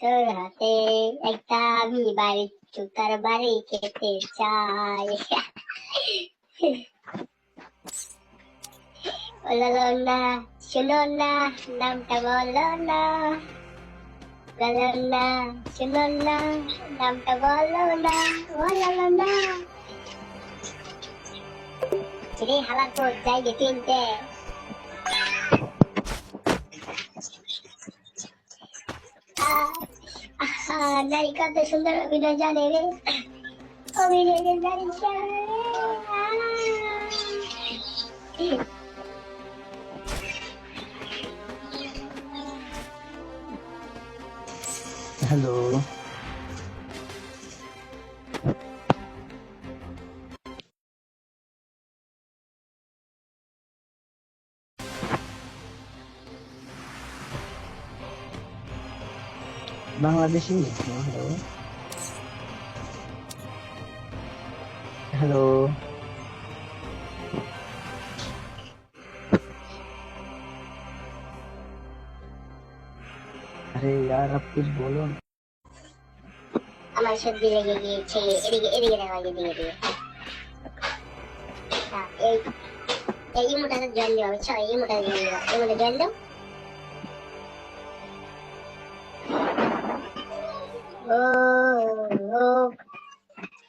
তোর হাতে একটা আমি বাড়ি জুতার বাড়ি খেতে চাই। বলো না, শুনো না, নামটা বলো না। বলো না, শুনো না, নামটা বলো না বলো না। রে হালার পর যাই গে তিনটে। নারী কত সুন্দর অভিনয় জানে রে অভিনয়ের নারী জানে হ্যালো বাংলাদেশি হ্যালো হ্যালো अरे यार आप कुछ बोलो ना আমার সর্দি লেগে গিয়েছে এদিকে এদিকে দেখো এদিকে এদিকে হ্যাঁ, এই এই ইমোটাতে জয়েন দিবা বুঝছো এই ইমোটাতে জয়েন দিবা এই ইমোটে জয়েন দাও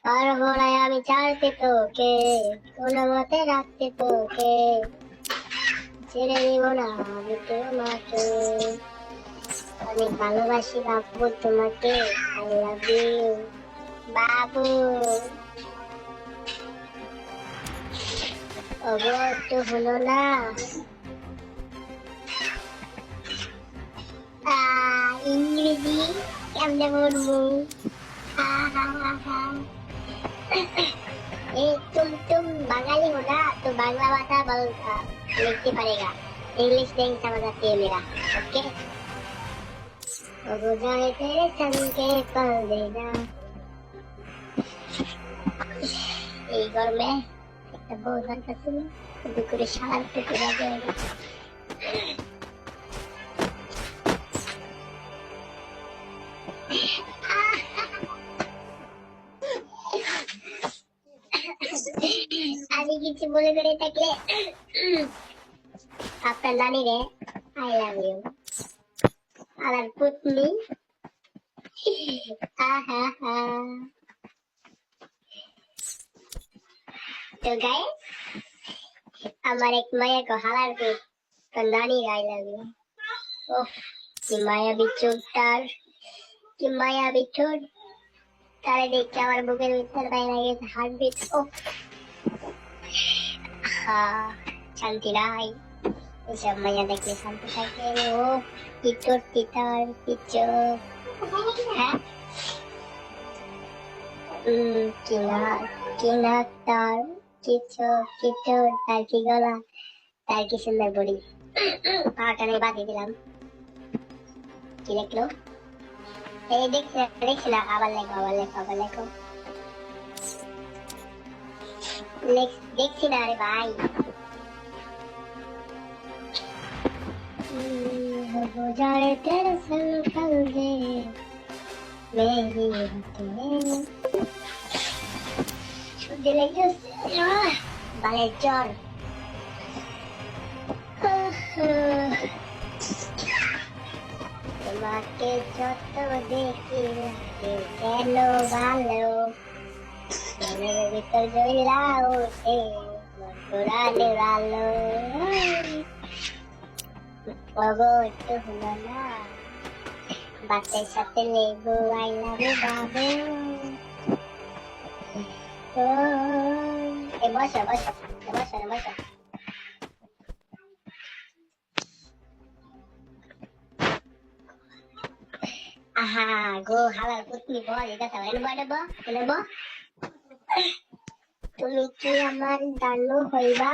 আর হোড়ায় আমি চাইতে তোকে কোনো মতে রাখতে তোকে ছেড়ে দিব না আমি তোমাকে অনেক ভালোবাসি বাবু তোমাকে আই লাভ ইউ বাবু ওগো হলো না ইংরেজি কেমনে বলবো হা হা হা হা ए तुम तुम बंगाली हो ना तो बांग्ला भाषा बोल लिखते पड़ेगा इंग्लिश नहीं समझ आती है मेरा ओके हो जाए तेरे सन के पल देना এই গরমে একটা বউ দরকার ছিল দুপুরে সারার পেটে আমি কিছু বলে করে থাকলে আপনার নানি রে আই লাভ ইউ আর পুতনি আহা হা তো গায়ে আমার এক মায়া को হালার पे তো নানি আই লাভ ইউ ওফ কি মায়াবী চোখটার কি মায়াবী ঠোঁট তারে দেখে আমার বুকের ভিতর বাইরে গেছে হার্টবিট ওফ হা শান্তি নাই এসব মায়া দেখলে শান্তি থাকে ও পিতর পিতার পিচর হ্যাঁ উম, কি না কি না তার তার কি গলা তার কি কি লিখলো এই দেখছি না, দেখছি না আবার লেখো আবার লেখো আবার লেখো দেখছি না রে ভাই हो जाए तेरे संग कल दे मेरी बातें সর্দি লেগেছে বালে জ্বর তোমাকে যত দেখি লাগে কেন ভালো মনের ভিতর জইলা ওঠে পুরানে ভালো বাবু একটু হলো না বাচ্চার সাথে লেবু আই লাভ ইউ বাবু ও, এ বসো বসো তুমি কি আমার দানু হইবা